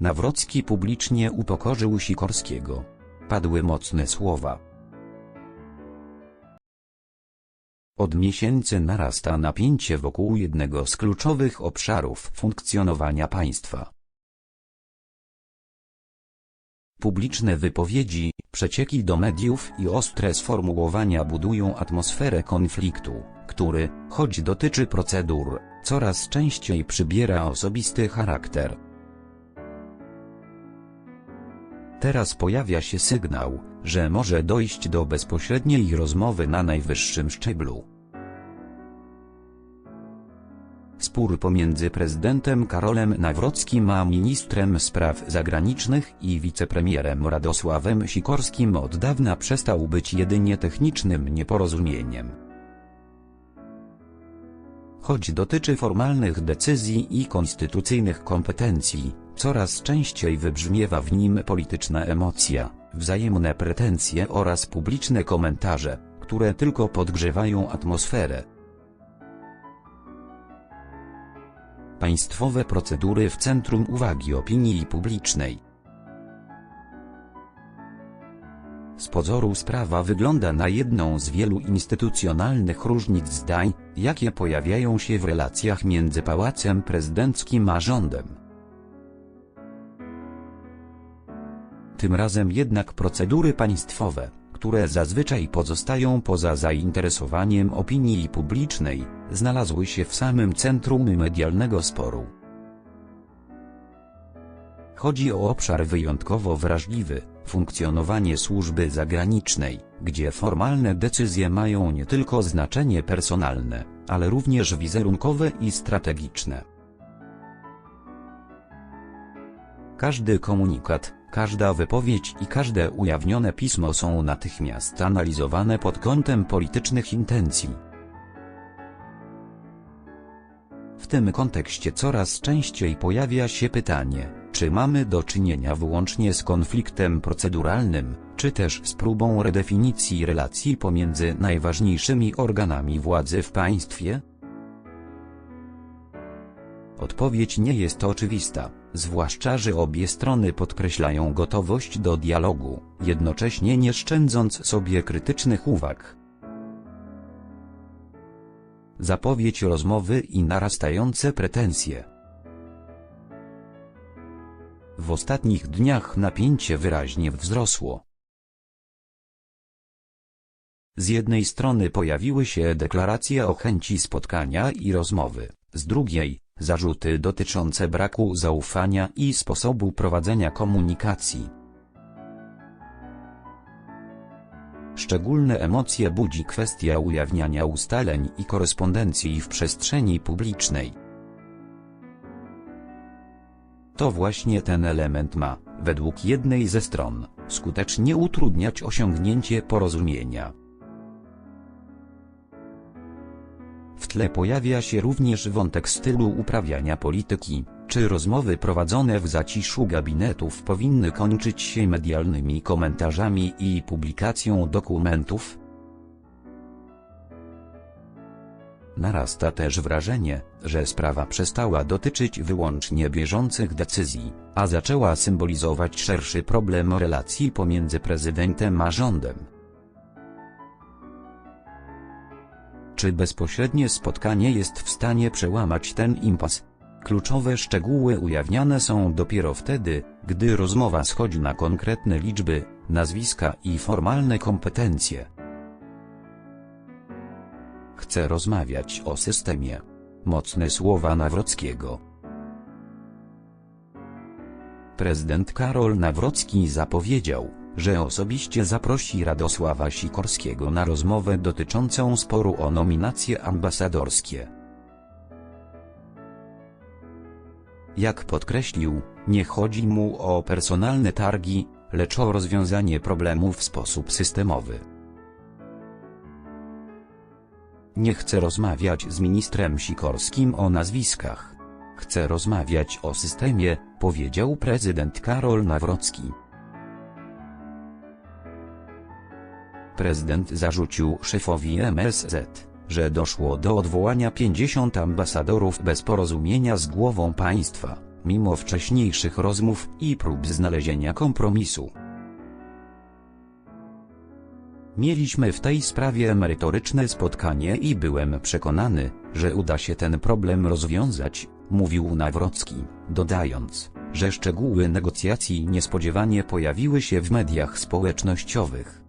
Nawrocki publicznie upokorzył Sikorskiego. Padły mocne słowa. Od miesięcy narasta napięcie wokół jednego z kluczowych obszarów funkcjonowania państwa. Publiczne wypowiedzi, przecieki do mediów i ostre sformułowania budują atmosferę konfliktu, który, choć dotyczy procedur, coraz częściej przybiera osobisty charakter. Teraz pojawia się sygnał, że może dojść do bezpośredniej rozmowy na najwyższym szczeblu. Spór pomiędzy prezydentem Karolem Nawrockim a ministrem spraw zagranicznych i wicepremierem Radosławem Sikorskim od dawna przestał być jedynie technicznym nieporozumieniem. Choć dotyczy formalnych decyzji i konstytucyjnych kompetencji, coraz częściej wybrzmiewa w nim polityczna emocja, wzajemne pretensje oraz publiczne komentarze, które tylko podgrzewają atmosferę. Państwowe procedury w centrum uwagi opinii publicznej. Z pozoru sprawa wygląda na jedną z wielu instytucjonalnych różnic zdań, jakie pojawiają się w relacjach między Pałacem Prezydenckim a rządem. Tym razem jednak procedury państwowe, które zazwyczaj pozostają poza zainteresowaniem opinii publicznej, znalazły się w samym centrum medialnego sporu. Chodzi o obszar wyjątkowo wrażliwy, funkcjonowanie służby zagranicznej, gdzie formalne decyzje mają nie tylko znaczenie personalne, ale również wizerunkowe i strategiczne. Każdy komunikat, każda wypowiedź i każde ujawnione pismo są natychmiast analizowane pod kątem politycznych intencji. W tym kontekście coraz częściej pojawia się pytanie, czy mamy do czynienia wyłącznie z konfliktem proceduralnym, czy też z próbą redefinicji relacji pomiędzy najważniejszymi organami władzy w państwie? Odpowiedź nie jest oczywista, zwłaszcza że obie strony podkreślają gotowość do dialogu, jednocześnie nie szczędząc sobie krytycznych uwag. Zapowiedź rozmowy i narastające pretensje. W ostatnich dniach napięcie wyraźnie wzrosło. Z jednej strony pojawiły się deklaracje o chęci spotkania i rozmowy, z drugiej zarzuty dotyczące braku zaufania i sposobu prowadzenia komunikacji. Szczególne emocje budzi kwestia ujawniania ustaleń i korespondencji w przestrzeni publicznej. To właśnie ten element ma, według jednej ze stron, skutecznie utrudniać osiągnięcie porozumienia. Tle pojawia się również wątek stylu uprawiania polityki, czy rozmowy prowadzone w zaciszu gabinetów powinny kończyć się medialnymi komentarzami i publikacją dokumentów? Narasta też wrażenie, że sprawa przestała dotyczyć wyłącznie bieżących decyzji, a zaczęła symbolizować szerszy problem relacji pomiędzy prezydentem a rządem. Czy bezpośrednie spotkanie jest w stanie przełamać ten impas? Kluczowe szczegóły ujawniane są dopiero wtedy, gdy rozmowa schodzi na konkretne liczby, nazwiska i formalne kompetencje. Chcę rozmawiać o systemie. Mocne słowa Nawrockiego. Prezydent Karol Nawrocki zapowiedział, że osobiście zaprosi Radosława Sikorskiego na rozmowę dotyczącą sporu o nominacje ambasadorskie. Jak podkreślił, nie chodzi mu o personalne targi, lecz o rozwiązanie problemu w sposób systemowy. Nie chcę rozmawiać z ministrem Sikorskim o nazwiskach. Chcę rozmawiać o systemie, powiedział prezydent Karol Nawrocki. Prezydent zarzucił szefowi MSZ, że doszło do odwołania 50 ambasadorów bez porozumienia z głową państwa, mimo wcześniejszych rozmów i prób znalezienia kompromisu. Mieliśmy w tej sprawie merytoryczne spotkanie i byłem przekonany, że uda się ten problem rozwiązać, mówił Nawrocki, dodając, że szczegóły negocjacji niespodziewanie pojawiły się w mediach społecznościowych.